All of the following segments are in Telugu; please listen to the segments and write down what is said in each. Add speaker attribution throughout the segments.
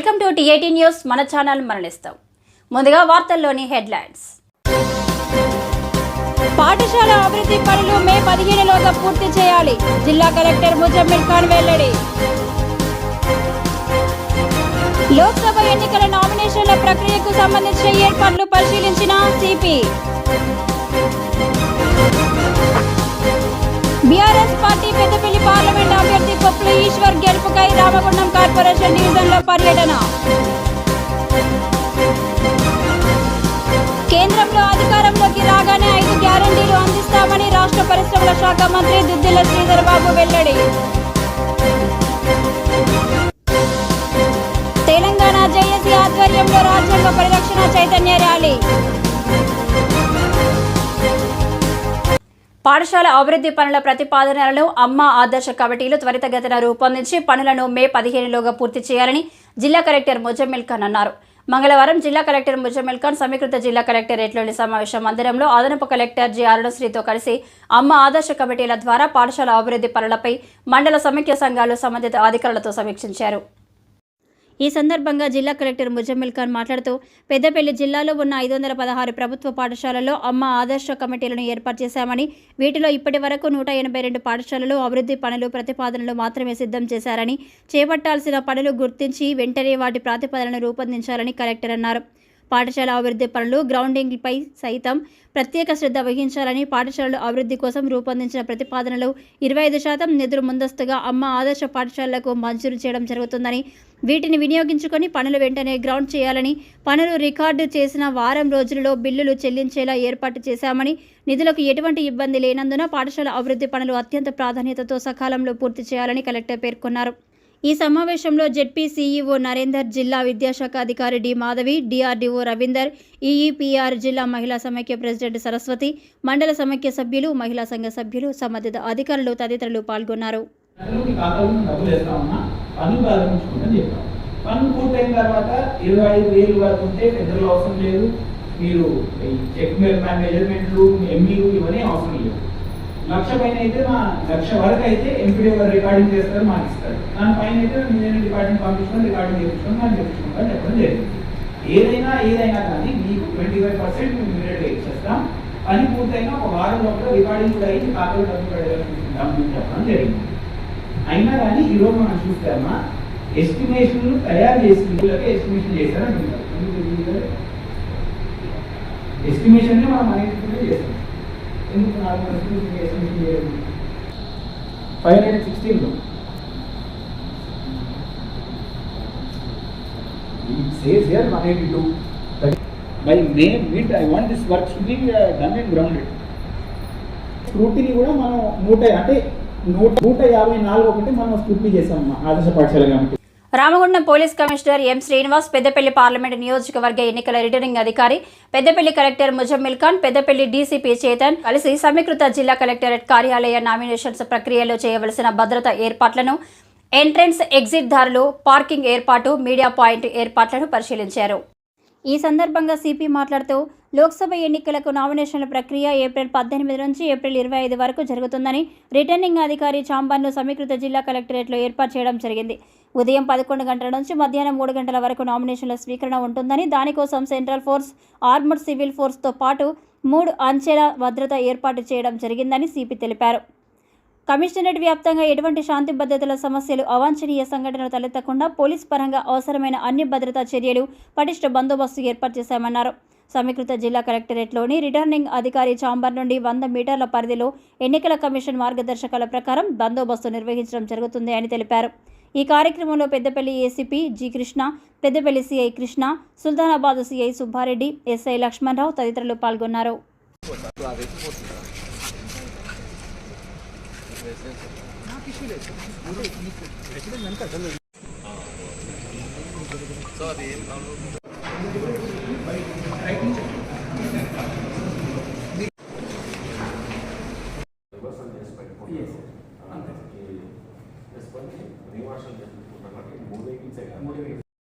Speaker 1: Welcome to TAT news. మన ఛానల్ మరణిస్తాం. ముందుగా వార్తల్లోని హెడ్లైన్స్. పాఠశాల అభివృద్ధి పనులు మే పదిహేనులోగా పూర్తి చేయాలి. జిల్లా కలెక్టర్ ముజమ్మిర్ ఖాన్ వెల్లడి. లోక్సభ ఎన్నికల నామినేషన్ల ప్రక్రియకు సంబంధించిన ఏర్పాట్లు పరిశీలించిన CP. BRS party Peddapalli parliament అభ్యర్థి కొప్పుల ఈశ్వర్ గెలుపుకై రామగుండం కార్పొరేషన్ డివిజన్లో పర్యటన. కేంద్రంలో అధికారంలోకి రాగానే ఐదు గ్యారంటీలు అందిస్తామని రాష్ట్ర పరిశ్రమల శాఖ మంత్రి దుద్దిల శ్రీధర్ బాబు వెల్లడి. పాఠశాల అభివృద్ధి పనుల ప్రతిపాదనలను అమ్మ ఆదర్శ కమిటీలు త్వరితగతిన రూపొందించి పనులను మే పదిహేనులోగా పూర్తి చేయాలని జిల్లా కలెక్టర్ ముజమ్మిల్ ఖాన్ అన్నారు. మంగళవారం జిల్లా కలెక్టర్ ముజమ్మిల్ ఖాన్ సమీకృత జిల్లా కలెక్టరేట్లోని సమావేశ మందిరంలో అదనపు కలెక్టర్ జి అరుణశ్రీతో కలిసి అమ్మ ఆదర్శ కమిటీల ద్వారా పాఠశాల అభివృద్ధి పనులపై మండల సమైక్య సంఘాలు సంబంధిత అధికారులతో సమీక్షించారు. ఈ సందర్భంగా జిల్లా కలెక్టర్ ముజమ్మిల్ ఖాన్ మాట్లాడుతూ పెద్దపల్లి జిల్లాలో ఉన్న ఐదు వందల పదహారు ప్రభుత్వ పాఠశాలల్లో అమ్మ ఆదర్శ కమిటీలను ఏర్పాటు చేశామని వీటిలో ఇప్పటి వరకు నూట ఎనభై రెండు పాఠశాలలు అభివృద్ధి పనులు ప్రతిపాదనలు మాత్రమే సిద్ధం చేశారని చేపట్టాల్సిన పనులు గుర్తించి వెంటనే వాటి ప్రతిపాదనను రూపొందించాలని కలెక్టర్ అన్నారు. పాఠశాల అభివృద్ధి పనులు గ్రౌండింగ్పై సైతం ప్రత్యేక శ్రద్ధ వహించాలని పాఠశాలల అభివృద్ధి కోసం రూపొందించిన ప్రతిపాదనలు ఇరవై ఐదు శాతం నిధులు ముందస్తుగా అమ్మ ఆదర్శ పాఠశాలలకు మంజూరు చేయడం జరుగుతుందని వీటిని వినియోగించుకొని పనులు వెంటనే గ్రౌండ్ చేయాలని పనులు రికార్డు చేసిన వారం రోజులలో బిల్లులు చెల్లించేలా ఏర్పాటు చేశామని నిధులకు ఎటువంటి ఇబ్బంది లేనందున పాఠశాల అభివృద్ధి పనులు అత్యంత ప్రాధాన్యతతో సకాలంలో పూర్తి చేయాలని కలెక్టర్ పేర్కొన్నారు. ఈ సమావేశంలో జెడ్పీ సీఈఓ నరేందర్ జిల్లా విద్యాశాఖ అధికారి D Madhavi DRDO Ravinder EEPR జిల్లా మహిళా సమైక్య ప్రెసిడెంట్ సరస్వతి మండల సమైక్య సభ్యులు మహిళా సంఘ సభ్యులు సంబంధిత అధికారులు తదితరులు పాల్గొన్నారు.
Speaker 2: మీ ఖాతాలో డబ్బులు వేస్తామన్నా పన్ను ప్రారంభించుకుందని చెప్పాం. పన్ను పూర్తయిన తర్వాత ఇరవై ఐదు వేలు వరకు ఉంటే పెద్దలు అవసరం లేదు. మీరు చెక్ మెజర్మెంట్లు ఎంఈలు ఇవన్నీ అవసరం లేదు. లక్ష పైన అయితే మా లక్ష వరకు అయితే ఎంపీడీ వారు రికార్డింగ్ చేస్తారు మాకు ఇస్తారు దాని పైన అయితే నేను డిపార్ట్మెంట్ పంపించుకొని రికార్డింగ్ చేయించుకొని మనం చెప్పించుకుంటాం చెప్పడం జరిగింది. ఏదైనా ఏదైనా కానీ మీకు ట్వంటీ ఫైవ్ పర్సెంట్ మేము ఇమీడియట్గా ఇచ్చేస్తాం పని పూర్తయినా ఒక వారం లోపల రికార్డింగ్ కూడా అయ్యి ఖాతాలో డబ్బులు పడేయాలని చెప్పడం జరిగింది. అయినా కానీ ఈరోజు మనం చూస్తామా ఎస్టిమేషన్లు తయారు చేసి వీళ్ళకి ఎస్టిమేషన్ చేశారంటున్నారు ఎస్టిమేషన్ మనం అనేది చేస్తాం. ఎందుకు నాలుగు ఎస్టిమేషన్ చేయడం? ఫైవ్ హండ్రెడ్ సిక్స్టీన్లో says here 182. By May mid, I want this work to be uh, done and grounded. Scrutiny కూడా మనం నూట అంటే నూట నూట యాభై నాలుగు ఒకటి మనం స్క్రూటిని చేసాం ఆదర్శ పాఠశాల కాబట్టి.
Speaker 1: Ramagundam police commissioner M Srinivas Peddapalli parliament నియోజకవర్గ ఎన్నికల రిటర్నింగ్ అధికారి పెద్దపల్లి కలెక్టర్ ముజమ్మిల్ ఖాన్ పెద్దపల్లి డీసీపీ చేతన్ కలిసి సమీకృత జిల్లా కలెక్టరేట్ కార్యాలయ నామినేషన్స్ ప్రక్రియలో చేయవలసిన భద్రత ఏర్పాట్లను ఎంట్రన్స్ ఎగ్జిట్ దారులు పార్కింగ్ ఏర్పాటు మీడియా పాయింట్ ఏర్పాట్లను పరిశీలించారు. ఈ సందర్భంగా సిపి మాట్లాడుతూ లోక్సభ ఎన్నికలకు నామినేషన్ల ప్రక్రియ ఏప్రిల్ పద్దెనిమిది నుంచి ఏప్రిల్ ఇరవై ఐదు వరకు జరుగుతుందని రిటర్నింగ్ అధికారి చాంబార్ను సమీకృత జిల్లా కలెక్టరేట్లో ఏర్పాటు చేయడం జరిగింది. ఉదయం పదకొండు గంటల నుంచి మధ్యాహ్నం మూడు గంటల వరకు నామినేషన్ల స్వీకరణ ఉంటుందని దానికోసం సెంట్రల్ ఫోర్స్ ఆర్మడ్ సివిల్ ఫోర్స్తో పాటు మూడు అంచెల భద్రత ఏర్పాటు చేయడం జరిగిందని సిపి తెలిపారు. కమిషనరేట్ వ్యాప్తంగా ఎటువంటి శాంతి భద్రతల సమస్యలు అవాంఛనీయ సంఘటనలు తలెత్తకుండా పోలీస్ పరంగా అవసరమైన అన్ని భద్రతా చర్యలు పటిష్ట బందోబస్తు ఏర్పాటు చేశామన్నారు. సమీకృత జిల్లా కలెక్టరేట్లోని రిటర్నింగ్ అధికారి చాంబర్ నుండి వంద మీటర్ల పరిధిలో ఎన్నికల కమిషన్ మార్గదర్శకాల ప్రకారం బందోబస్తు నిర్వహించడం జరుగుతుంది అని తెలిపారు. ఈ కార్యక్రమంలో Peddapalli ACP G Krishna Peddapalli CI Krishna Sultanabad CI Subbareddy SI Lakshmanarao తదితరులు పాల్గొన్నారు.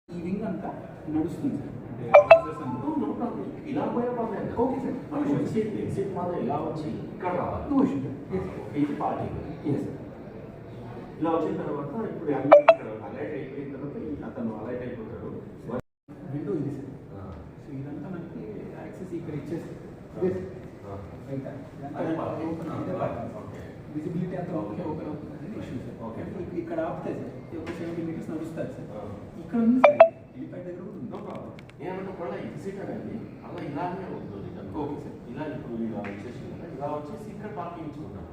Speaker 2: ఈ వింగ్ అంతా నడుస్తుంది
Speaker 3: ఇలా పోయే పర్లేదు ఓకే సార్ మనం వచ్చి ఎగ్జిట్ మాత్రం ఇలా వచ్చి ఇక్కడ రావాలి?
Speaker 2: టూ ఇష్యూ
Speaker 3: ఇది పార్టీ
Speaker 2: ఎస్
Speaker 3: ఇలా వచ్చిన తర్వాత ఇప్పుడు అలర్ట్ అయిపోయిన తర్వాత అతను అలైట్ అయిపోతాడు
Speaker 2: విండో ఇది సార్
Speaker 3: ఆ,
Speaker 2: సో ఇదంతా మనకి యాక్సెస్ ఇక్కడ ఇచ్చేసి. విజిబిలిటీ అంతా ఓకే ఓపెన్ అవుతుంది అనేది ఇష్యూ సార్
Speaker 3: ఓకే.
Speaker 2: ఇక- ఇక్కడ సార్ ఒక సెవెంటీ మీటర్స్ నడుస్తుంది సార్. ఇక్కడ ఉంది సార్ హెలిప్యాడ్ దగ్గర కూడా ఉంది.
Speaker 3: ప్రాబ్లం ఏమంటే కూడా ఎగ్జిట్ అనేది అలా ఇలానే ఉంటుంది
Speaker 2: ఓకే సార్.
Speaker 3: ఇలా ఇప్పుడు ఇలా వచ్చేసి ఇలా వచ్చేసి ఇక్కడ పార్కింగ్ ఇచ్చుకుంటాం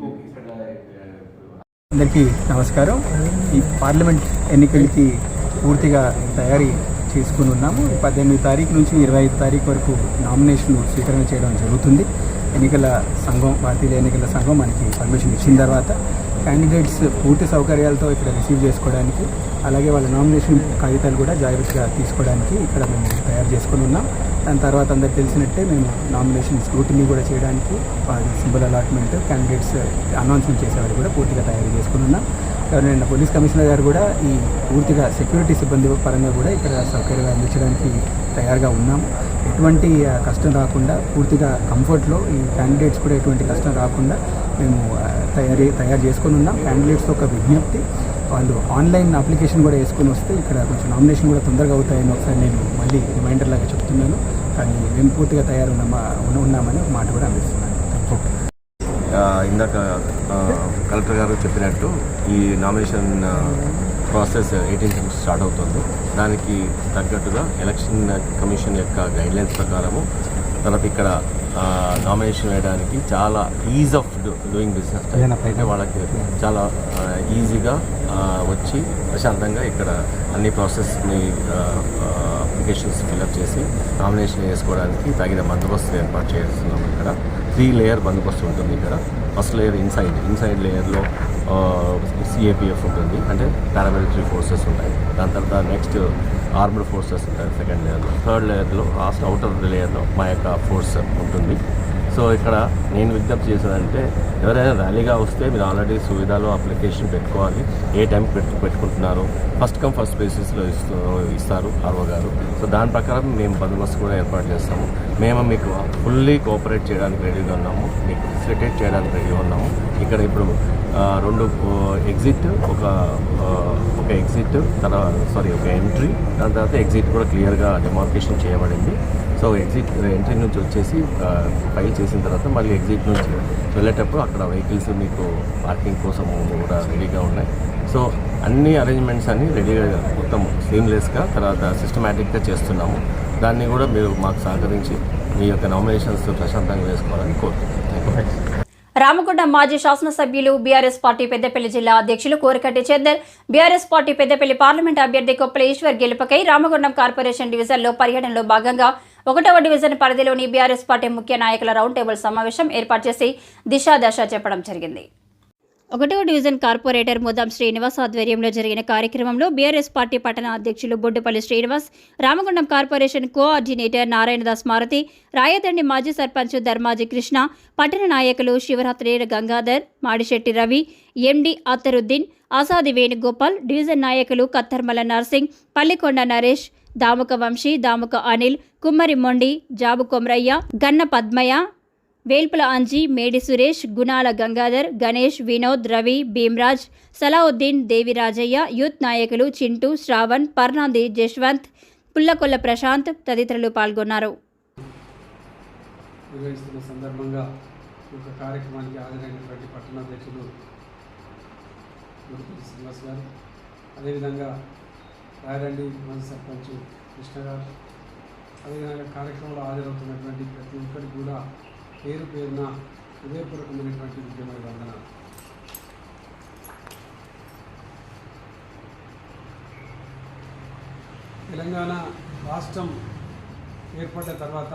Speaker 2: ఓకే.
Speaker 3: ఇక్కడ ఆ,
Speaker 4: అందరికీ నమస్కారం. ఈ పార్లమెంట్ ఎన్నికలకి పూర్తిగా తయారీ చేసుకుని ఉన్నాము. పద్దెనిమిది తారీఖు నుంచి ఇరవై ఐదు తారీఖు వరకు నామినేషన్ స్వీకరణ చేయడం జరుగుతుంది. ఎన్నికల సంఘం భారతీయ ఎన్నికల సంఘం మనకి పర్మిషన్ ఇచ్చిన తర్వాత క్యాండిడేట్స్ పూర్తి సౌకర్యాలతో ఇక్కడ రిసీవ్ చేసుకోవడానికి అలాగే వాళ్ళ నామినేషన్ కాగితాలు కూడా జాగ్రత్తగా తీసుకోవడానికి ఇక్కడ మేము తయారు చేసుకుని ఉన్నాం. దాని తర్వాత అందరికి తెలిసినట్టే మేము నామినేషన్ స్క్రూటినీ కూడా చేయడానికి సింబల్ అలాట్మెంట్ క్యాండిడేట్స్ అనౌన్స్మెంట్ చేసేవారు కూడా పూర్తిగా తయారు చేసుకుని ఉన్నాం. నిన్న పోలీస్ కమిషనర్ గారు కూడా ఈ పూర్తిగా సెక్యూరిటీ సిబ్బంది పరంగా కూడా ఇక్కడ సౌకర్యంగా అందించడానికి తయారుగా ఉన్నాము ఎటువంటి కష్టం రాకుండా పూర్తిగా కంఫర్ట్లో ఈ క్యాండిడేట్స్ కూడా ఎటువంటి కష్టం రాకుండా మేము తయారీ తయారు చేసుకొని ఉన్నాం. క్యాండిడేట్స్ ఒక విజ్ఞప్తి వాళ్ళు ఆన్లైన్ అప్లికేషన్ కూడా వేసుకొని వస్తే ఇక్కడ కొంచెం నామినేషన్ కూడా తొందరగా అవుతాయని ఒకసారి నేను మళ్ళీ రిమైండర్ లాగా చెప్తున్నాను. కానీ మేము పూర్తిగా తయారు ఉన్నామా ఉన్న- ఉన్నామని మాట కూడా అందిస్తున్నాను.
Speaker 5: ఇందాక కలెక్టర్ గారు చెప్పినట్టు ఈ నామినేషన్ ప్రాసెస్ ఎయిటీన్త్ స్టార్ట్ అవుతుంది. దానికి తగ్గట్టుగా ఎలక్షన్ కమిషన్ యొక్క గైడ్లైన్స్ ప్రకారము తర్వాత ఇక్కడ నామినేషన్ వేయడానికి చాలా ఈజ్ ఆఫ్ డూయింగ్ బిజినెస్ అంటే వాళ్ళకి చాలా ఈజీగా వచ్చి ప్రశాంతంగా ఇక్కడ అన్ని ప్రాసెస్ని అప్లికేషన్స్ ఫిల్అప్ చేసి నామినేషన్ వేసుకోవడానికి తగిన బందోబస్తు ఏర్పాటు చేస్తున్నాం ఇక్కడ. త్రీ లేయర్ బందోబస్తు ఉంటుంది ఇక్కడ. ఫస్ట్ లేయర్ ఇన్సైడ్ ఇన్సైడ్ లేయర్లో సిఏపిఎఫ్ ఉంటుంది. అంటే పారామిలిటరీ ఫోర్సెస్ ఉంటాయి. దాని తర్వాత నెక్స్ట్ ఆర్మడ్ ఫోర్సెస్ ఉంటాయి సెకండ్ లేయర్లో థర్డ్ లేయర్లో లాస్ట్ అవుటర్ లేయర్లో మా యొక్క ఫోర్స్ ఉంటుంది. సో ఇక్కడ నేను విజ్ఞప్తి చేసేదంటే ఎవరైనా ర్యాలీగా వస్తే మీరు ఆల్రెడీ సువిధాలో అప్లికేషన్ పెట్టుకోవాలి. ఏ టైంకి పెట్టు పెట్టుకుంటున్నారు ఫస్ట్ కమ్ ఫస్ట్ బేసిస్లో ఇస్తూ ఇస్తారు ఆర్ఓ గారు. సో దాని ప్రకారం మేము బందోబస్తు కూడా ఏర్పాటు చేస్తాము. మేము మీకు ఫుల్లీ కోఆపరేట్ చేయడానికి రెడీగా ఉన్నాము. మీకు ఫెసిలిటేట్ చేయడానికి రెడీగా ఉన్నాము. ఇక్కడ ఇప్పుడు రెండు ఎగ్జిట్ ఒక ఒక ఎగ్జిట్ తర్వాత సారీ ఒక ఎంట్రీ దాని తర్వాత ఎగ్జిట్ కూడా క్లియర్గా డెమార్కేషన్ చేయబడింది. సో ఎగ్జిట్ ఎంట్రీ నుంచి వచ్చేసి ఫైల్ చేసిన తర్వాత మళ్ళీ ఎగ్జిట్ నుంచి వెళ్ళేటప్పుడు అక్కడ వెహికల్స్ మీకు పార్కింగ్ కోసం కూడా రెడీగా ఉన్నాయి. సో అన్ని అరేంజ్మెంట్స్ అన్ని రెడీగా మొత్తం సీమ్లెస్గా తర్వాత సిస్టమేటిక్గా చేస్తున్నాము. దాన్ని కూడా మీరు మాకు సహకరించి మీ యొక్క నామినేషన్స్ ప్రశాంతంగా వేసుకోవాలని కోరుతున్నాను
Speaker 1: రామగుండం మాజీ శాసనసభ్యులు బీఆర్ఎస్ పార్టీ పెద్దపల్లి జిల్లా అధ్యక్షులు Korakatti Chandar. BRS party Peddapalli parliament అభ్యర్థి కొప్పల ఈశ్వర్ గెలుపుకై రామగుండం కార్పొరేషన్ డివిజన్లో పర్యటనలో భాగంగా ఒకటవ డివిజన్ పరిధిలోని బీఆర్ఎస్ పార్టీ ముఖ్య నాయకుల రౌండ్ టేబుల్ సమావేశం ఏర్పాటు చేసి దిశాదశ చెప్పడం జరిగింది. ఒకటవ డివిజన్ కార్పొరేటర్ ముదాం శ్రీనివాస్ ఆధ్వర్యంలో జరిగిన కార్యక్రమంలో బీఆర్ఎస్ పార్టీ పట్టణ అధ్యక్షులు బొడ్డుపల్లి శ్రీనివాస్ రామగుండం కార్పొరేషన్ కోఆర్డినేటర్ నారాయణదాస్ మారుతి రాయదండి మాజీ సర్పంచ్ ధర్మాజీ కృష్ణ పట్టణ నాయకులు శివరాత్రి గంగాధర్ మాడిశెట్టి రవి ఎండి అతరుద్దీన్ ఆసాది వేణుగోపాల్ డివిజన్ నాయకులు కత్తర్మల నర్సింగ్ పల్లికొండ నరేష్ దాముక వంశీ దాముక అనిల్ కుమ్మరి మొండి జాబు కొమరయ్య గన్న పద్మయ్య వేల్పుల అంజీ మేడి సురేష్ గుణాల గంగాధర్ గణేష్ వినోద్ రవి భీమ్రాజ్ సలావుద్దీన్ దేవిరాజయ్య యూత్ నాయకులు చింటూ శ్రావణ్ పర్నాంది జశ్వంత్ పుల్లకొల్ల ప్రశాంత్ తదితరులు పాల్గొన్నారు.
Speaker 6: నిర్వహిస్తున్న సందర్భంగా కార్యక్రమానికి హాజరైనటువంటి పట్టణాధ్యక్షులు అదేవిధంగా రాయరండి మన సర్పంచ్ కృష్ణ గారు. అదేవిధంగా కార్యక్రమంలో హాజరవుతున్నటువంటి ప్రతి ఒక్కరికి కూడా పేరు పేరున హృదయపూర్వకమైనటువంటి ముఖ్యమైన వందన తెలంగాణ రాష్ట్రం ఏర్పడ్డ తర్వాత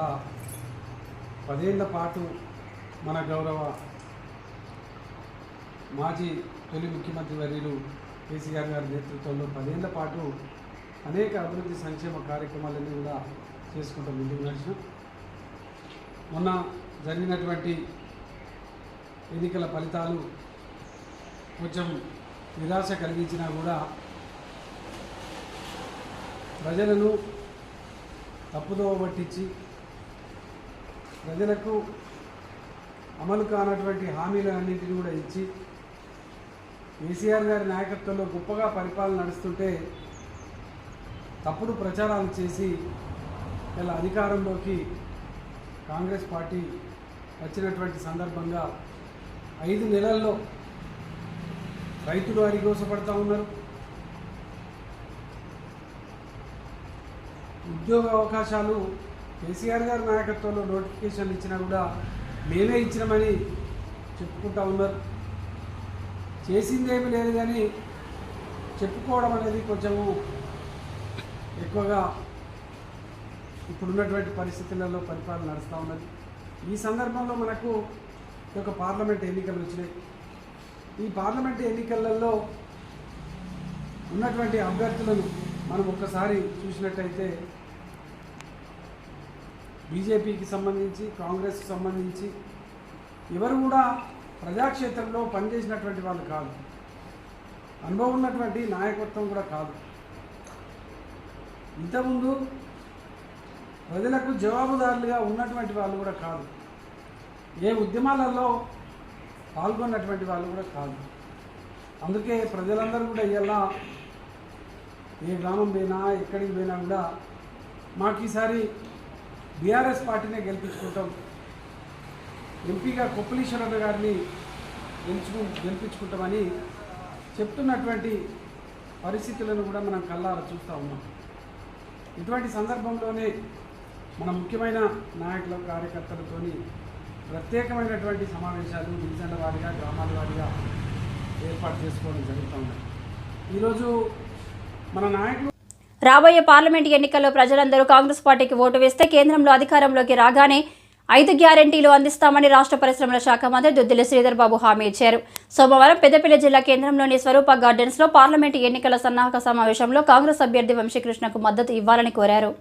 Speaker 6: పదేళ్ళ పాటు మన గౌరవ మాజీ తొలి ముఖ్యమంత్రి వర్యులు కేసీఆర్ గారి నేతృత్వంలో పదేళ్ళ పాటు అనేక అభివృద్ధి సంక్షేమ కార్యక్రమాలన్నీ కూడా చేసుకుంటూ ముందుకు నడిచినాం మొన్న జరిగినటువంటి ఎన్నికల ఫలితాలు కొంచెం నిరాశ కలిగించినా కూడా ప్రజలను తప్పుదోవ పట్టించి ప్రజలకు అమలు కానటువంటి హామీలన్నింటినీ కూడా ఇచ్చి కేసీఆర్ గారి నాయకత్వంలో గొప్పగా పరిపాలన నడుస్తుంటే తప్పుడు ప్రచారాలు చేసి ఇలా అధికారంలోకి కాంగ్రెస్ పార్టీ వచ్చినటువంటి సందర్భంగా ఐదు నెలల్లో రైతులు అరిగోసపడతా ఉన్నారు. ఉద్యోగ అవకాశాలు కేసీఆర్ గారి నాయకత్వంలో నోటిఫికేషన్లు ఇచ్చినా కూడా మేమే ఇచ్చినామని చెప్పుకుంటా ఉన్నారు. చేసిందేమీ లేదు కానీ చెప్పుకోవడం అనేది కొంచెము ఎక్కువగా ఇప్పుడున్నటువంటి పరిస్థితులలో పరిపాలన నడుస్తూ ఉన్నది. ఈ సందర్భంలో మనకు ఒక పార్లమెంట్ ఎన్నికలు వచ్చినాయి. ఈ పార్లమెంట్ ఎన్నికలలో ఉన్నటువంటి అభ్యర్థులను మనం ఒక్కసారి చూసినట్టయితే బీజేపీకి సంబంధించి కాంగ్రెస్కి సంబంధించి ఎవరు కూడా ప్రజాక్షేత్రంలో పనిచేసినటువంటి వాళ్ళు కాదు. అనుభవం ఉన్నటువంటి నాయకత్వం కూడా కాదు. ఇంతకుముందు ప్రజలకు జవాబుదారులుగా ఉన్నటువంటి వాళ్ళు కూడా కాదు. ఏ ఉద్యమాలలో పాల్గొన్నటువంటి వాళ్ళు కూడా కాదు. అందుకే ప్రజలందరూ కూడా ఇలా ఏ గ్రామం పోయినా ఎక్కడికి పోయినా కూడా మాకు ఈసారి బీఆర్ఎస్ పార్టీనే గెలిపించుకుంటాం. ఎంపీగా కొప్పలీశ్వరరావు గారిని గెలుచుకు గెలిపించుకుంటామని చెప్తున్నటువంటి పరిస్థితులను కూడా మనం కల్లారా చూస్తూ ఉన్నాం. ఇటువంటి సందర్భంలోనే మన ముఖ్యమైన నాయకులు కార్యకర్తలతో ప్రత్యేకమైనటువంటి సమావేశాలు డివిజన్ల వారిగా గ్రామాల వారిగా ఏర్పాటు చేసుకోవడం జరుగుతుంది ఈరోజు మన నాయకులు
Speaker 1: రాబోయే పార్లమెంట్ ఎన్నికల్లో ప్రజలందరూ కాంగ్రెస్ పార్టీకి ఓటు వేస్తే కేంద్రంలో అధికారంలోకి రాగానే ఐదు గ్యారంటీలు అందిస్తామని రాష్ట్ర పరిశ్రమల శాఖ మంత్రి దుద్దిల శ్రీధర్ బాబు హామీ ఇచ్చారు. సోమవారం పెద్దపల్లి జిల్లా కేంద్రంలోని స్వరూప గార్డెన్స్లో పార్లమెంటు ఎన్నికల సన్నాహక సమావేశంలో కాంగ్రెస్ అభ్యర్థి వంశీకృష్ణకు మద్దతు ఇవ్వాలని కోరారు.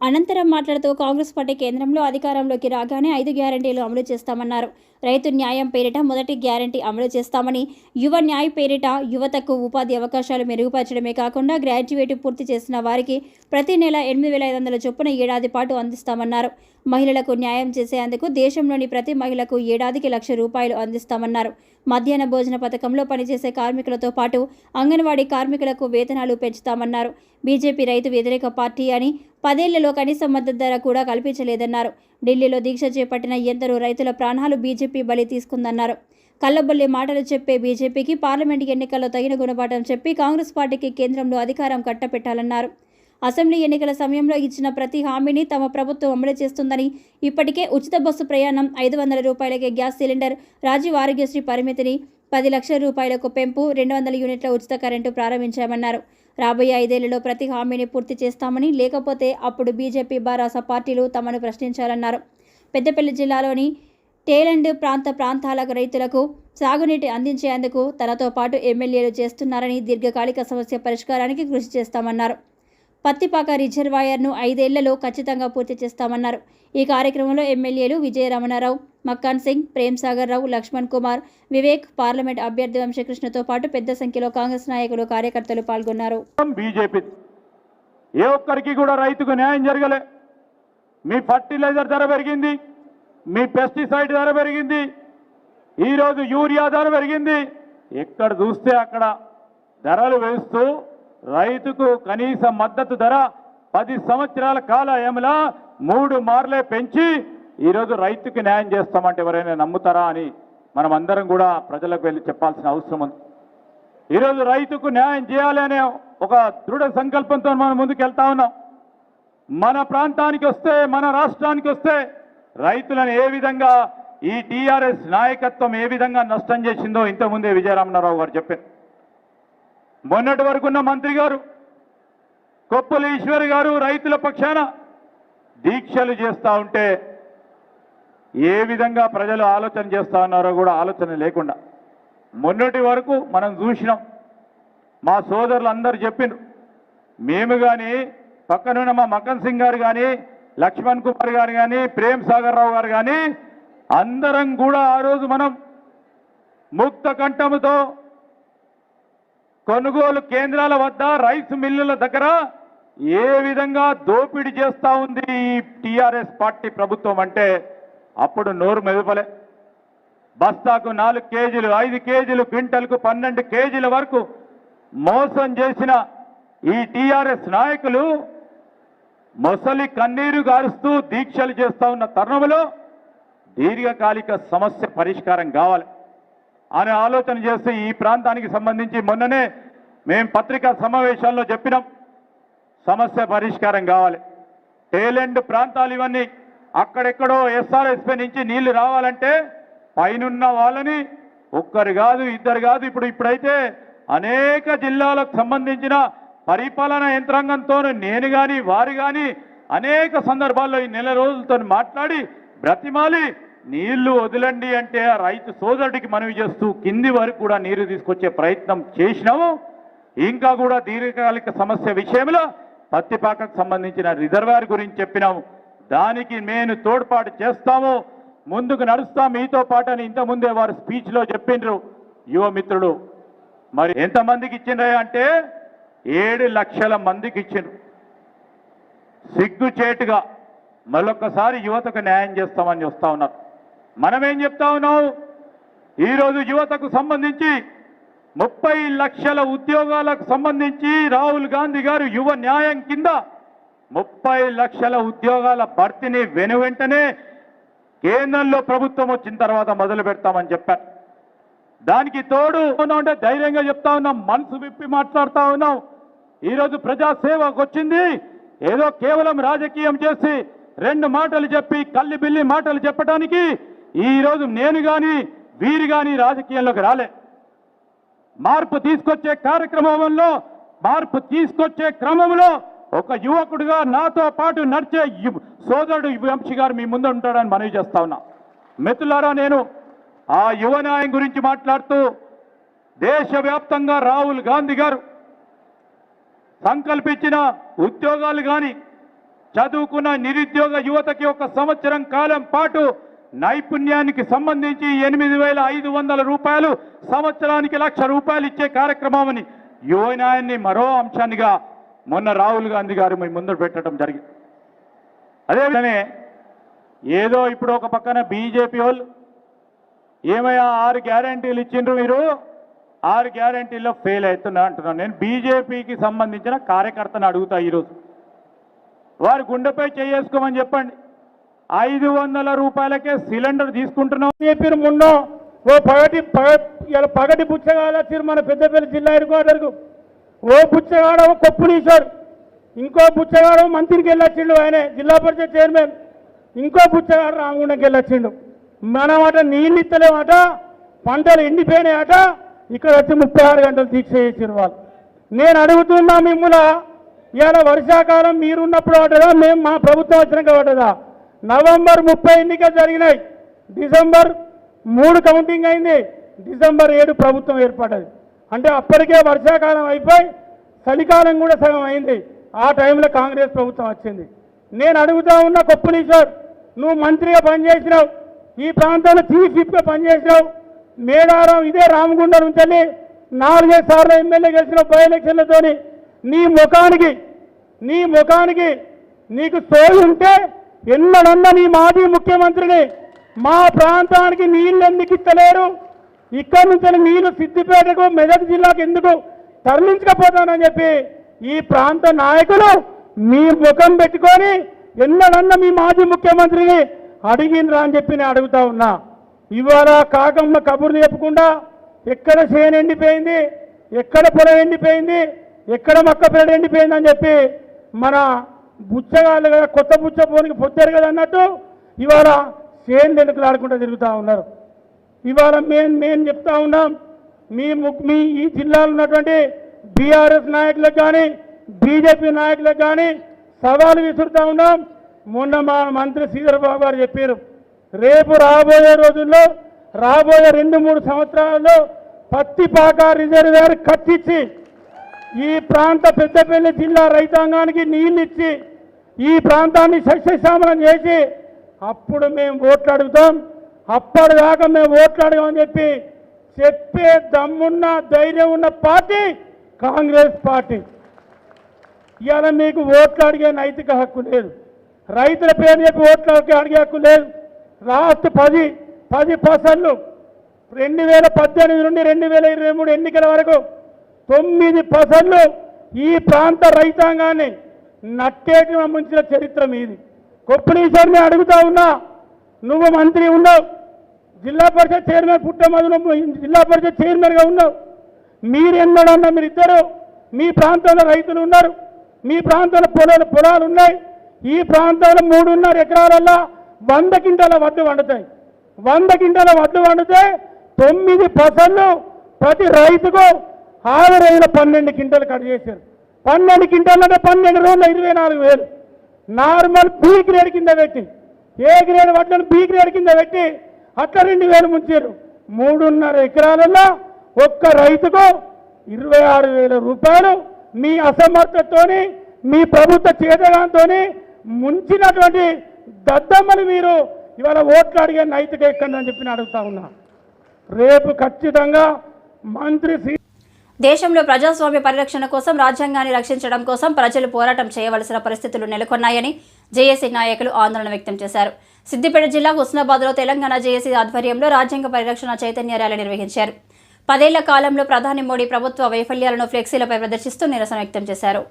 Speaker 1: అనంతరం మాట్లాడుతూ కాంగ్రెస్ పార్టీ కేంద్రంలో అధికారంలోకి రాగానే ఐదు గ్యారంటీలు అమలు చేస్తామన్నారు. రైతు న్యాయం పేరిట మొదటి గ్యారంటీ అమలు చేస్తామని యువ న్యాయ పేరిట యువతకు ఉపాధి అవకాశాలు మెరుగుపరచడమే కాకుండా గ్రాడ్యుయేట్ పూర్తి చేసిన వారికి ప్రతి నెల ఎనిమిది వేల ఐదు వందల చొప్పున ఏడాది పాటు అందిస్తామన్నారు. మహిళలకు న్యాయం చేసేందుకు దేశంలోని ప్రతి మహిళకు ఏడాదికి లక్ష రూపాయలు అందిస్తామన్నారు. మధ్యాహ్న భోజన పథకంలో పనిచేసే కార్మికులతో పాటు అంగన్వాడీ కార్మికులకు వేతనాలు పెంచుతామన్నారు. బీజేపీ రైతు వ్యతిరేక పార్టీ అని పదేళ్ళలో కనీస మద్దతు ధర కూడా కల్పించలేదన్నారు. ఢిల్లీలో దీక్ష చేపట్టిన ఎందరో రైతుల ప్రాణాలు బీజేపీ బలి తీసుకుందన్నారు. కళ్ళబొల్లి మాటలు చెప్పే బీజేపీకి పార్లమెంట్ ఎన్నికల్లో తగిన గుణపాఠం చెప్పి కాంగ్రెస్ పార్టీకి కేంద్రంలో అధికారం కట్టపెట్టాలన్నారు అసెంబ్లీ ఎన్నికల సమయంలో ఇచ్చిన ప్రతి హామీని తమ ప్రభుత్వం అమలు చేస్తుందని ఇప్పటికే ఉచిత బస్సు ప్రయాణం ఐదు వందల రూపాయలకే గ్యాస్ సిలిండర్ రాజీవ్ ఆరోగ్యశ్రీ పరిమితిని పది లక్షల రూపాయలకు పెంపు రెండు వందల యూనిట్ల ఉచిత కరెంటు ప్రారంభించామన్నారు. రాబోయే ఐదేళ్ళలో ప్రతి హామీని పూర్తి చేస్తామని లేకపోతే అప్పుడు బీజేపీ బారాస పార్టీలు తమను ప్రశ్నించాలన్నారు. పెద్దపల్లి జిల్లాలోని టేలండ్ ప్రాంత ప్రాంతాల రైతులకు సాగునీటి అందించేందుకు తనతో పాటు ఎమ్మెల్యేలు చేస్తున్నారని దీర్ఘకాలిక సమస్య పరిష్కారానికి కృషి చేస్తామన్నారు. పత్తిపాక రిజర్వాయర్ను ఐదేళ్ళలో ఖచ్చితంగా పూర్తి చేస్తామన్నారు. ఈ కార్యక్రమంలో ఎమ్మెల్యేలు విజయరమణారావు మక్కాన్ సింగ్ ప్రేమ్ సాగర్ రావు లక్ష్మణ్ కుమార్ వివేక్ పార్లమెంట్ అభ్యర్థి వంశకృష్ణతో పాటు పెద్ద సంఖ్యలో కాంగ్రెస్ నాయకులు కార్యకర్తలు పాల్గొన్నారు.
Speaker 7: బీజేపీ. ఏ ఒక్కరికి కూడా రైతుకు న్యాయం జరగలే. మీ ఫర్టిలైజర్ ధర పెరిగింది మీ పెస్టిసైడ్ ధర పెరిగింది ఈరోజు యూరియా ధర పెరిగింది. ఎక్కడ చూస్తే అక్కడ ధరలు వేస్తూ రైతుకు కనీస మద్దతు ధర పది సంవత్సరాల కాల ఏమలా మూడు మార్లే పెంచి ఈరోజు రైతుకి న్యాయం చేస్తామంటే ఎవరైనా నమ్ముతారా అని మనం అందరం కూడా ప్రజలకు వెళ్ళి చెప్పాల్సిన అవసరం ఉంది. ఈరోజు రైతుకు న్యాయం చేయాలి అనే ఒక దృఢ సంకల్పంతో మనం ముందుకు వెళ్తా ఉన్నాం. మన ప్రాంతానికి వస్తే మన రాష్ట్రానికి వస్తే రైతులను ఏ విధంగా ఈ టీఆర్ఎస్ నాయకత్వం ఏ విధంగా నష్టం చేసిందో ఇంతకుముందే విజయరామనారావు గారు చెప్పారు. మొన్నటి వరకు ఉన్న మంత్రి గారు కొప్పుల ఈశ్వర్ గారు రైతుల పక్షాన దీక్షలు చేస్తూ ఉంటే ఏ విధంగా ప్రజలు ఆలోచన చేస్తా ఉన్నారో కూడా ఆలోచన లేకుండా మొన్నటి వరకు మనం చూసినాం. మా సోదరులు అందరు చెప్పిండ్రు. మేము కానీ పక్కనున్న మా మక్కన్ సింగ్ గారు కానీ లక్ష్మణ్ కుమార్ గారు కానీ ప్రేమ్ సాగర్ రావు గారు కానీ అందరం కూడా ఆ రోజు మనం ముక్త కంఠముతో కొనుగోలు కేంద్రాల వద్ద రైస్ మిల్లుల దగ్గర ఏ విధంగా దోపిడీ చేస్తూ ఉంది ఈ టీఆర్ఎస్ పార్టీ ప్రభుత్వం అంటే అప్పుడు నోరు మెదపలే. బస్తాకు నాలుగు కేజీలు ఐదు కేజీలు క్వింటల్కు పన్నెండు కేజీల వరకు మోసం చేసిన ఈ టీఆర్ఎస్ నాయకులు మొసలి కన్నీరు గారుస్తూ దీక్షలు చేస్తూ ఉన్న తరుణంలో దీర్ఘకాలిక సమస్య పరిష్కారం కావాలి అనే ఆలోచన చేసి ఈ ప్రాంతానికి సంబంధించి మొన్ననే మేము పత్రికా సమావేశాల్లో చెప్పినాం. సమస్య పరిష్కారం కావాలి. టేలెండ్ ప్రాంతాలు ఇవన్నీ అక్కడెక్కడో ఎస్ఆర్ఎస్పీ నుంచి నీళ్ళు రావాలంటే పైనున్న వాళ్ళని ఒక్కరు కాదు ఇద్దరు కాదు. ఇప్పుడు ఇప్పుడైతే అనేక జిల్లాలకు సంబంధించిన పరిపాలన యంత్రాంగంతో నేను కానీ వారు కానీ అనేక సందర్భాల్లో ఈ నెల రోజులతో మాట్లాడి బ్రతిమాలి. నీళ్ళు వదలండి అంటే ఆ రైతు సోదరుడికి మనవి చేస్తూ కింది వరకు కూడా నీరు తీసుకొచ్చే ప్రయత్నం చేసినాము. ఇంకా కూడా దీర్ఘకాలిక సమస్య విషయంలో పత్తిపాకకు సంబంధించిన రిజర్వాయర్ గురించి చెప్పినాము. దానికి నేను తోడ్పాటు చేస్తాము ముందుకు నడుస్తాం. మీతో పాటు అని ఇంతకుముందే వారు స్పీచ్లో చెప్పిండ్రు. యువ మిత్రుడు మరి ఎంతమందికి ఇచ్చిండ్రా అంటే ఏడు లక్షల మందికి ఇచ్చిండ్రు. సిగ్గుచేటుగా మరొకసారి యువతకు న్యాయం చేస్తామని వస్తా ఉన్నారు. మనమేం చెప్తా ఉన్నాం? ఈరోజు యువతకు సంబంధించి ముప్పై లక్షల ఉద్యోగాలకు సంబంధించి రాహుల్ గాంధీ గారు యువ న్యాయం కింద ముప్పై లక్షల ఉద్యోగాల భర్తీని వెను వెంటనే కేంద్రంలో ప్రభుత్వం వచ్చిన తర్వాత మొదలు పెడతామని చెప్పారు. దానికి తోడు అంటే ధైర్యంగా చెప్తా ఉన్నాం మనసు విప్పి మాట్లాడుతా ఉన్నాం. ఈరోజు ప్రజాసేవకు వచ్చింది ఏదో కేవలం రాజకీయం చేసి రెండు మాటలు చెప్పి కల్లి బిల్లి మాటలు చెప్పడానికి ఈరోజు నేను కానీ వీరు కానీ రాజకీయంలోకి రాలే. మార్పు తీసుకొచ్చే కార్యక్రమంలో మార్పు తీసుకొచ్చే క్రమంలో ఒక యువకుడిగా నాతో పాటు నడిచే సోదరుడు వంశీ గారు మీ ముందు ఉంటాడని మనవి చేస్తా ఉన్నా. మిత్రులారా నేను ఆ యువ న్యాయం గురించి మాట్లాడుతూ దేశవ్యాప్తంగా రాహుల్ గాంధీ గారు సంకల్పించిన ఉద్యోగాలు కానీ చదువుకున్న నిరుద్యోగ యువతకి ఒక సంవత్సరం కాలం పాటు నైపుణ్యానికి సంబంధించి ఎనిమిది వేల ఐదు వందల రూపాయలు సంవత్సరానికి లక్ష రూపాయలు ఇచ్చే కార్యక్రమం యువ నాయన్ని మరో అంశాన్నిగా మొన్న రాహుల్ గాంధీ గారు మీ ముందు పెట్టడం జరిగింది అదేవిధంగా ఏదో ఇప్పుడు ఒక పక్కన బీజేపీ వాళ్ళు ఏమయ్యా ఆరు గ్యారంటీలు ఇచ్చిండ్రు మీరు? ఆరు గ్యారంటీల్లో ఫెయిల్ అవుతున్నా అంటున్నాను నేను బీజేపీకి సంబంధించిన కార్యకర్తను అడుగుతా ఈరోజు. వారి గుండెపై చేసుకోమని చెప్పండి. ఐదు వందల రూపాయలకే సిలిండర్ తీసుకుంటున్నాం.
Speaker 8: చెప్పిన ముందు ఓ పగటి పగ ఇలా పగటి పుచ్చగాల వచ్చారు మన పెద్దపల్లి జిల్లా హెడ్ క్వార్టర్కు. ఓ పుచ్చగాడ కొప్పునీశ్వర్. ఇంకో పుచ్చగాడ మంత్రికి వెళ్ళొచ్చిండు ఆయన జిల్లా పరిషత్ చైర్మన్. ఇంకో పుచ్చగాడ రామగుండంకి వెళ్ళొచ్చిండు. మనమాట నీళ్ళు ఇస్తలేమట పంటలు ఎండిపోయినాయట ఇక్కడ వచ్చి ముప్పై ఆరు గంటలు దీక్ష చేసిన వాళ్ళు. నేను అడుగుతున్నా మిమ్మల ఇవాళ వర్షాకాలం మీరున్నప్పుడు పడ్డదా మేము మా ప్రభుత్వం వచ్చినాక పడ్డదా? నవంబర్ ముప్పై ఎన్నికలు జరిగినాయి. డిసెంబర్ మూడు కౌంటింగ్ అయింది. డిసెంబర్ ఏడు ప్రభుత్వం ఏర్పడ్డది. అంటే అప్పటికే వర్షాకాలం అయిపోయి చలికాలం కూడా సగం అయింది. ఆ టైంలో కాంగ్రెస్ ప్రభుత్వం వచ్చింది. నేను అడుగుతా ఉన్న కొప్పులీశ్వర్ నువ్వు మంత్రిగా పనిచేసినావు. ఈ ప్రాంతంలో చీఫ్ విప్గా పనిచేసినావు. మేడారం ఇదే రామగుండ నుంచి వెళ్ళి నాలుగైదు సార్లు ఎమ్మెల్యే గెలిచిన బై ఎలక్షన్లతోని నీ ముఖానికి నీ ముఖానికి నీకు సోలు ఉంటే ఎన్నడన్నా నీ మాజీ ముఖ్యమంత్రిని మా ప్రాంతానికి నీళ్ళు ఎందుకు ఇస్తలేరు? ఇక్కడ నుంచి నీళ్ళు సిద్దిపేటకు మెదక్ జిల్లాకు ఎందుకు తరలించకపోతానని చెప్పి ఈ ప్రాంత నాయకులు మీ ముఖం పెట్టుకొని ఎన్నడన్నా మీ మాజీ ముఖ్యమంత్రిని అడిగినరా అని చెప్పి నేను అడుగుతా ఉన్నా. ఇవాళ కాకమ్మ కబుర్లు చెప్పకుండా ఎక్కడ చేను ఎండిపోయింది ఎక్కడ పొలం ఎండిపోయింది ఎక్కడ మొక్క పేడ ఎండిపోయింది అని చెప్పి మన బుచ్చగాళ్ళు కదా కొత్త బుచ్చ పోనికి పొద్దారు కదా అన్నట్టు ఇవాళ చేను ఆడుకుంటూ తిరుగుతూ ఉన్నారు. ఇవాళ మేము మేము చెప్తా ఉన్నాం. మీ మీ ఈ జిల్లాలో ఉన్నటువంటి బీఆర్ఎస్ నాయకులకు కానీ బీజేపీ నాయకులకు కానీ సవాలు విసురుతా ఉన్నాం. మొన్న మా మంత్రి శ్రీధర్ బాబు గారు చెప్పారు రేపు రాబోయే రోజుల్లో రాబోయే రెండు మూడు సంవత్సరాల్లో పత్తిపాక రిజర్వేర్ కట్టించి ఈ ప్రాంత పెద్దపల్లి జిల్లా రైతాంగానికి నీళ్ళు ఇచ్చి ఈ ప్రాంతాన్ని సస్యశ్యామలం చేసి అప్పుడు మేము ఓట్లు అడుగుతాం. అప్పటిదాకా మేము ఓట్లు అడగమని చెప్పి చెప్పే దమ్మున్న ధైర్యం ఉన్న పార్టీ కాంగ్రెస్ పార్టీ. ఇవాళ మీకు ఓట్లు అడిగే నైతిక హక్కు లేదు. రైతుల పేరు చెప్పి ఓట్లు అడిగే హక్కు లేదు. లాస్ట్ పది పది పర్సెంట్లు రెండు వేల పద్దెనిమిది నుండి రెండు వేల ఇరవై మూడు ఎన్నికల వరకు తొమ్మిది పర్సెంట్లు ఈ ప్రాంత రైతాంగాన్ని నట్టేటి ముంచిన చరిత్ర మీది. కొప్పుడీశ్వరిని అడుగుతా ఉన్నా నువ్వు మంత్రి ఉన్నావు. జిల్లా పరిషత్ చైర్మన్ పుట్టమధు జిల్లా పరిషత్ చైర్మన్గా ఉన్నావు. మీరు ఎన్నడన్నా మీరు ఇద్దరు మీ ప్రాంతంలో రైతులు ఉన్నారు. మీ ప్రాంతంలో పొలాలు పొలాలు ఉన్నాయి. ఈ ప్రాంతంలో మూడున్నర ఎకరాలల్లో వంద కింటాల వడ్లు వండుతాయి. వంద కింటాల వడ్లు వండితే తొమ్మిది పసళ్ళు ప్రతి రైతుకు ఆరు రైతుల పన్నెండు కింటాలు కట్ చేశారు. పన్నెండు కింటాలు అంటే పన్నెండు రోజులు ఇరవై నాలుగు వేలు. నార్మల్ బీ గ్రేడ్ కింద పెట్టి ఏ గ్రేడ్ వడ్లను బి గ్రేడ్ కింద పెట్టి అట్లా రెండు వేలు ముంచారు మూడున్నర ఎకరాలలో ఒక్క రైతుకు ఇరవై ఆరు వేల రూపాయలు మీ అసమర్థతతోని మీ ప్రభుత్వ చేతగాంతో ముంచినటువంటి దద్దమ్మని మీరు ఇవాళ ఓట్లు అడిగే నైతిక ఎక్కండి అని చెప్పి అడుగుతా ఉన్నా. రేపు ఖచ్చితంగా మంత్రి
Speaker 1: దేశంలో ప్రజాస్వామ్య పరిరక్షణ కోసం రాజ్యాంగాన్ని రక్షించడం కోసం ప్రజలు పోరాటం చేయవలసిన పరిస్థితులు నెలకొన్నాయని జేఏసీ నాయకులు ఆందోళన వ్యక్తం చేశారు. సిద్దిపేట జిల్లా హుస్నాబాద్లో తెలంగాణ జేఏసీ ఆధ్వర్యంలో రాజ్యాంగ పరిరక్షణ చైతన్య ర్యాలీ నిర్వహించారు. పదేళ్ళ కాలంలో ప్రధాని మోడీ ప్రభుత్వ వైఫల్యాలను ఫ్లెక్సీలపై ప్రదర్శిస్తూ నిరసన వ్యక్తం చేశారు.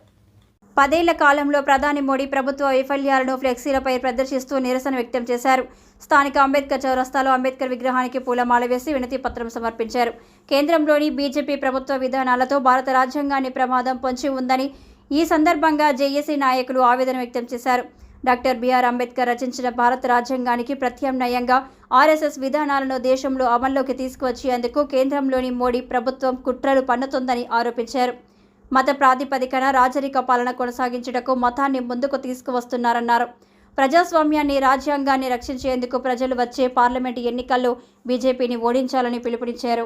Speaker 1: పదేళ్ళ కాలంలో ప్రధాని మోడీ ప్రభుత్వ వైఫల్యాలను ఫ్లెక్సీలపై ప్రదర్శిస్తూ నిరసన వ్యక్తం చేశారు. స్థానిక అంబేద్కర్ చౌరస్తాలో అంబేద్కర్ విగ్రహానికి పూలమాల వేసి వినతి పత్రం సమర్పించారు. కేంద్రంలోని బీజేపీ ప్రభుత్వ విధానాలతో భారత రాజ్యాంగాన్ని ప్రమాదం పొంచి ఉందని ఈ సందర్భంగా జేఏసీ నాయకులు ఆవేదన వ్యక్తం చేశారు. డాక్టర్ బిఆర్ అంబేద్కర్ రచించిన భారత రాజ్యాంగానికి ప్రత్యామ్నాయంగా ఆర్ఎస్ఎస్ విధానాలను దేశంలో అమల్లోకి తీసుకువచ్చేందుకు కేంద్రంలోని మోడీ ప్రభుత్వం కుట్రలు పన్నుతుందని ఆరోపించారు. మత ప్రాతిపదికన రాజరిక పాలన కొనసాగించుటకు మతాన్ని ముందుకు తీసుకువస్తున్నారన్నారు. ప్రజాస్వామ్యాన్ని రాజ్యాంగాన్ని రక్షించేందుకు ప్రజలు వచ్చే పార్లమెంటు ఎన్నికల్లో బీజేపీని ఓడించాలని పిలుపునిచ్చారు.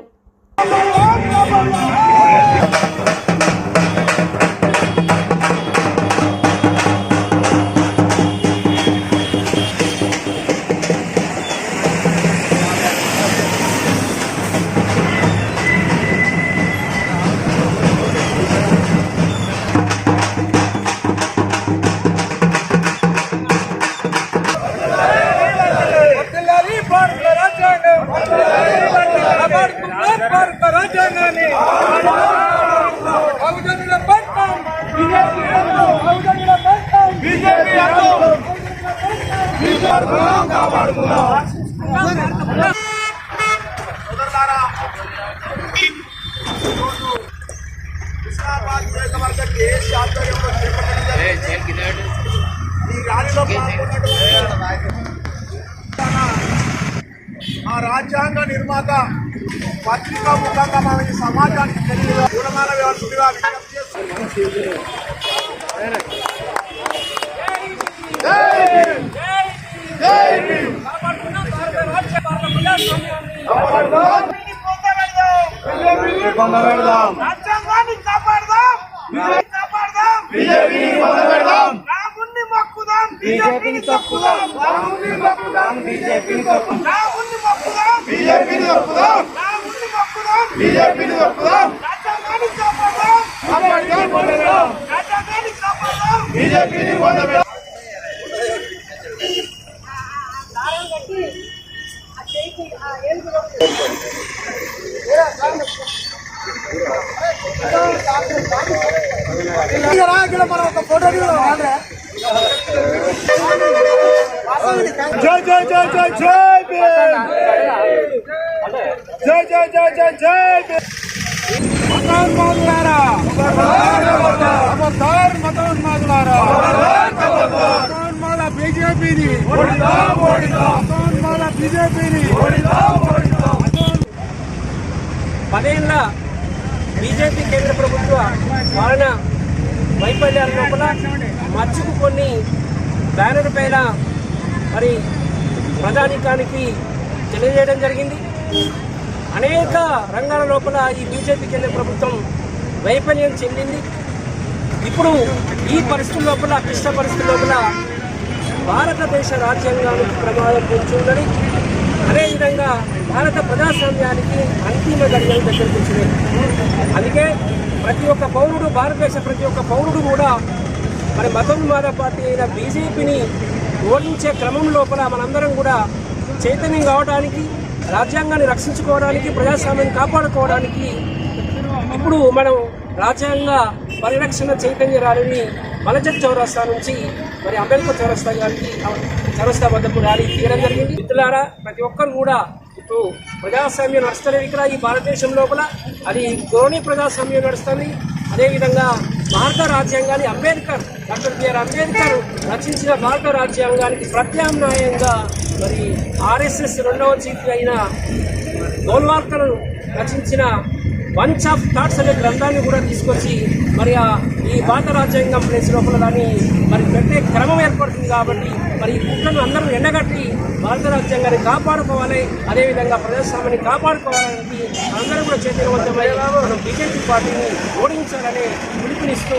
Speaker 3: ఆధ్వర్యంలో చేపట్టడం ఈ ర్యాలీలో ఆ రాజ్యాంగ నిర్మాత పత్రికా ముఖంగా మనం ఈ సమాజానికి తెలియదు. పూలమాల వ్యవస్థగా విజ్ఞప్తి చేస్తున్నాం.
Speaker 9: బీజేపీని తొక్కుదాం రాముణ్ణి మొక్కుదాం బీజేపీని తొక్కుదాం రాముణ్ణి మొక్కుదాం బీజేపీని తొక్కుదాం రాముణ్ణి మొక్కుదాం బీజేపీని తొక్కుదాం రాజ్యాంగాన్ని కాపాడదాం కాపాడదాం రాజ్యాంగాన్ని కాపాడదాం బీజేపీని జై జై జై జై జై భీమ్ జై జై జై జై జై భీమ్ మతోన్మాదులారా ఖబర్దార్ మతోన్మాదులారా మతోన్మాద బీజేపీని మతోన్మాద బీజేపీని
Speaker 10: పదేళ్ళ బీజేపీ కేంద్ర ప్రభుత్వ పాలన వైఫల్యాల లోపల మచ్చుకు కొన్ని బ్యానర్ పైన మరి ప్రధానికానికి తెలియజేయడం జరిగింది. అనేక రంగాల లోపల ఈ బీజేపీ కేంద్ర ప్రభుత్వం వైఫల్యం చెందింది. ఇప్పుడు ఈ పరిస్థితుల లోపల క్లిష్ట పరిస్థితుల లోపల భారతదేశ రాజ్యాంగానికి ప్రమాదం పొంచి అదేవిధంగా భారత ప్రజాస్వామ్యానికి అంతిమ గడియలు దగ్గరకు వచ్చినాయి అందుకే ప్రతి ఒక్క పౌరుడు భారతదేశ ప్రతి ఒక్క పౌరుడు కూడా మరి మతోన్మాద పార్టీ అయిన బీజేపీని ఓడించే క్రమం లోపల మనందరం కూడా చైతన్యం కావడానికి రాజ్యాంగాన్ని రక్షించుకోవడానికి ప్రజాస్వామ్యం కాపాడుకోవడానికి ఇప్పుడు మనం రాజ్యాంగ పరిరక్షణ చైతన్య ర్యాలీని మలజత్ చౌరస్తా నుంచి మరి అంబేద్కర్ చౌరస్తా గారికి చౌరస్తా వద్దకు ర్యాలీ తీయడం జరిగింది. మిత్రులారా ప్రతి ఒక్కరు కూడా ఇప్పుడు ప్రజాస్వామ్యం నడుస్తలేదు ఇక్కడ ఈ భారతదేశం లోపల. అది ధోని ప్రజాస్వామ్యం నడుస్తుంది. అదేవిధంగా భారత రాజ్యాంగాన్ని అంబేద్కర్ డాక్టర్ బిఆర్ అంబేద్కర్ రచించిన భారత రాజ్యాంగానికి ప్రత్యామ్నాయంగా మరి ఆర్ఎస్ఎస్ రెండవ చీఫ్ అయిన గోల్వాల్కర్ రచించిన బంచ్ ఆఫ్ థాట్స్ అనే గ్రంథాన్ని కూడా తీసుకొచ్చి మరి ఆ ఈ భారత రాజ్యాంగం ప్లేస్ లోపల దాన్ని మరి పెట్టే క్రమం ఏర్పడుతుంది కాబట్టి మరి ఈ కుట్రను అందరూ ఎండగట్టి భారత రాజ్యాంగాన్ని కాపాడుకోవాలి. అదేవిధంగా ప్రజాస్వామ్యాన్ని కాపాడుకోవాలని అందరూ కూడా చైతన్యవంతమై మనం బీజేపీ పార్టీని ఓడించాలని పిలుపునిస్తూ